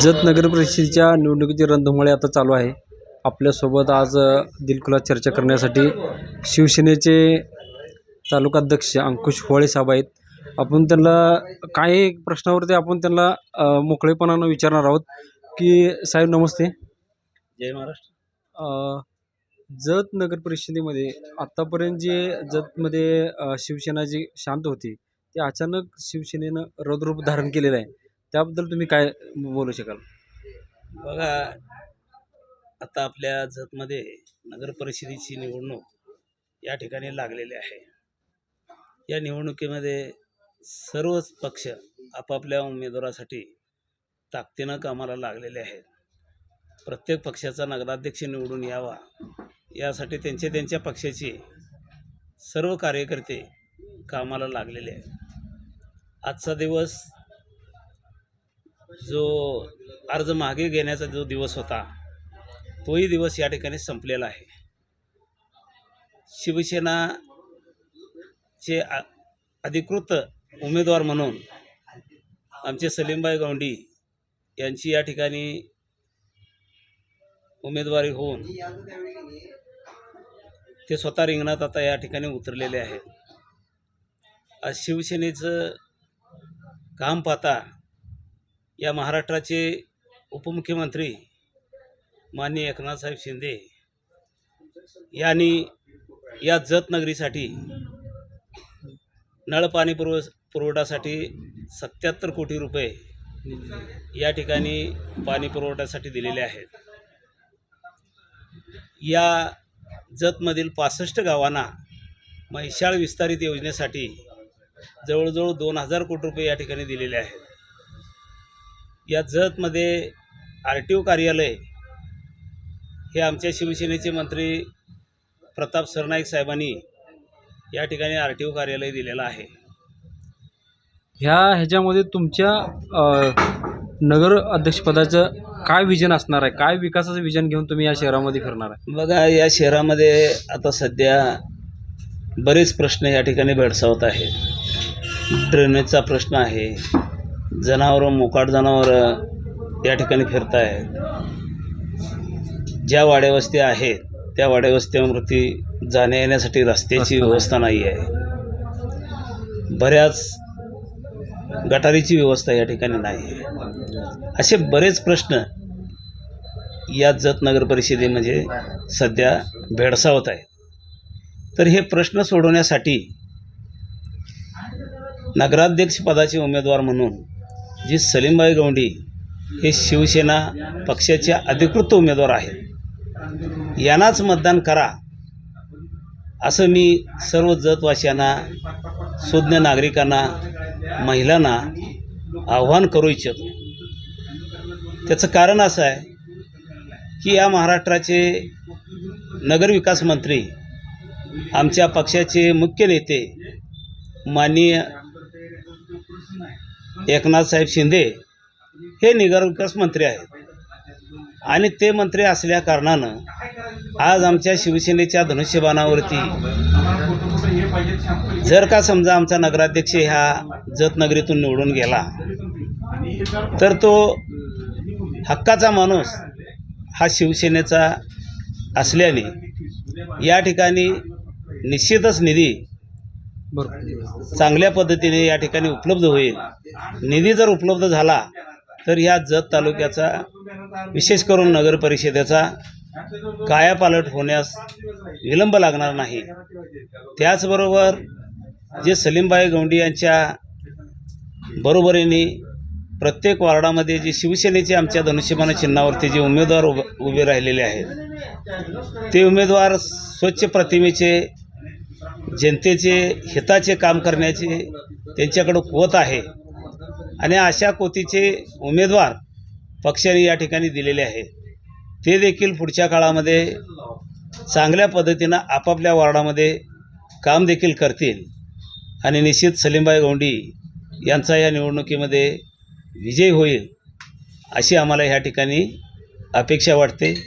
जत नगर परिषदेच्या निवडणुकीची रणधुमाळी आता चालू आहे. आपल्यासोबत आज अ, दिलखुलास चर्चा करण्यासाठी शिवसेनेचे तालुकाध्यक्ष अंकुश होळे साहेब आहेत. आपण त्यांना काही प्रश्नावरती आपण त्यांना मोकळेपणानं विचारणार आहोत की साहेब नमस्ते. जय महाराष्ट्र. जत नगर परिषदेमध्ये आत्तापर्यंत जे जतमध्ये शिवसेना जी शांत होती ते अचानक शिवसेनेनं रौद्ररूप धारण केलेलं आहे. त्याबद्दल तुम्ही काय बोलू शकाल? बघा आता आपल्या जतमध्ये नगर परिषदेची निवडणूक या ठिकाणी लागलेली आहे. या निवडणुकीमध्ये सर्वच पक्ष आपापल्या उमेदवारासाठी ताकदीनं कामाला लागलेले आहेत. प्रत्येक पक्षाचा नगराध्यक्ष निवडून यावा यासाठी त्यांच्या त्यांच्या पक्षाची सर्व कार्यकर्ते कामाला लागलेले आहेत. आजचा दिवस जो अर्ज मागे घेण्याचा जो दिवस होता तोही दिवस या ठिकाणी संपलेला आहे. शिवसेनाचे अधिकृत उमेदवार म्हणून आमचे सलीमबाई गौंडी यांची या ठिकाणी उमेदवारी होऊन ते स्वतः रिंगणात आता या ठिकाणी उतरलेले आहेत. आज शिवसेनेचं काम पाहता या महाराष्ट्राचे उपमुख्यमंत्री माननीय एकनाथसाहेब शिंदे यांनी या जत नगरीसाठी नळपाणी पुरव पुरवठ्यासाठी सत्याहत्तर कोटी रुपये या ठिकाणी पाणी पुरवठ्यासाठी दिलेले आहेत. या जतमधील पासष्ट गावांना म्हैशाळ विस्तारित योजनेसाठी जवळजवळ दोन हजार कोटी रुपये या ठिकाणी दिलेले आहेत. या जतमध्ये आर टी ओ कार्यालय हे आमच्या शिवसेनेचे मंत्री प्रताप सरनाईक साहेबांनी या ठिकाणी आर टी ओ कार्यालय दिलेलं आहे. ह्या ह्याच्यामध्ये तुमच्या अ, नगर अध्यक्षपदाचं काय विजन असणार आहे? काय विकासाचं विजन घेऊन तुम्ही या शहरामध्ये फिरणार आहे? बघा या शहरामध्ये आता सध्या बरेच प्रश्न या ठिकाणी भेडसावत आहेत. ड्रेनेजचा प्रश्न आहे जनावरं मोकाट जनावरं या ठिकाणी फिरत आहेत ज्या वाड्यावस्ती आहेत त्या वाड्यावस्त्यांवरती जाण्या येण्यासाठी रस्त्याची व्यवस्था नाही आहे. बऱ्याच गटारीची व्यवस्था या ठिकाणी नाही आहे. असे बरेच प्रश्न या जत नगर परिषदेमध्ये सध्या भेडसावत आहेत. तर हे प्रश्न सोडवण्यासाठी नगराध्यक्षपदाचे उमेदवार म्हणून जी सलीमबाई गौंडी हे शिवसेना पक्षाचे अधिकृत उमेदवार आहेत. यांनाच मतदान करा असं मी सर्व जतवासियांना सुज्ञ नागरिकांना महिलांना आव्हान करू इच्छितो. त्याचं कारण असं आहे की या महाराष्ट्राचे नगरविकास मंत्री आमच्या पक्षाचे मुख्य नेते माननीय एकनाथसाहेब शिंदे हे नगरविकास मंत्री आहेत. आणि ते मंत्री असल्या कारणानं आज आमच्या शिवसेनेच्या धनुष्यबाणावरती जर का समजा आमचा नगराध्यक्ष ह्या जतनगरीतून निवडून गेला तर तो हक्काचा माणूस हा शिवसेनेचा असल्याने या ठिकाणी निश्चितच निधी बरोबर. चांगल्या पद्धतीने या ठिकाणी उपलब्ध होईल. निधी जर उपलब्ध झाला तर ह्या जत तालुक्याचा विशेष करून नगर परिषदेचा कायापालट होण्यास विलंब लागणार नाही. त्याचबरोबर जे सलीमबाई गौंडी यांच्या बरोबरीने प्रत्येक वार्डामध्ये जे शिवसेनेचे आमच्या धनुष्यबाण चिन्हावरती जे उमेदवार उभे उभे राहिलेले आहेत ते उमेदवार स्वच्छ प्रतिमेचे जनतेचे हिताचे काम करण्याचे त्यांच्याकडं कुवत आहे. आणि अशा कोतीचे उमेदवार पक्षाने या ठिकाणी दिलेले आहेत. ते देखील पुढच्या काळामध्ये चांगल्या पद्धतीनं आपापल्या वार्डामध्ये काम देखील करतील. आणि निश्चित सलीमबाई गोंडी यांचा या निवडणुकीमध्ये विजय होईल अशी आम्हाला ह्या ठिकाणी अपेक्षा वाटते.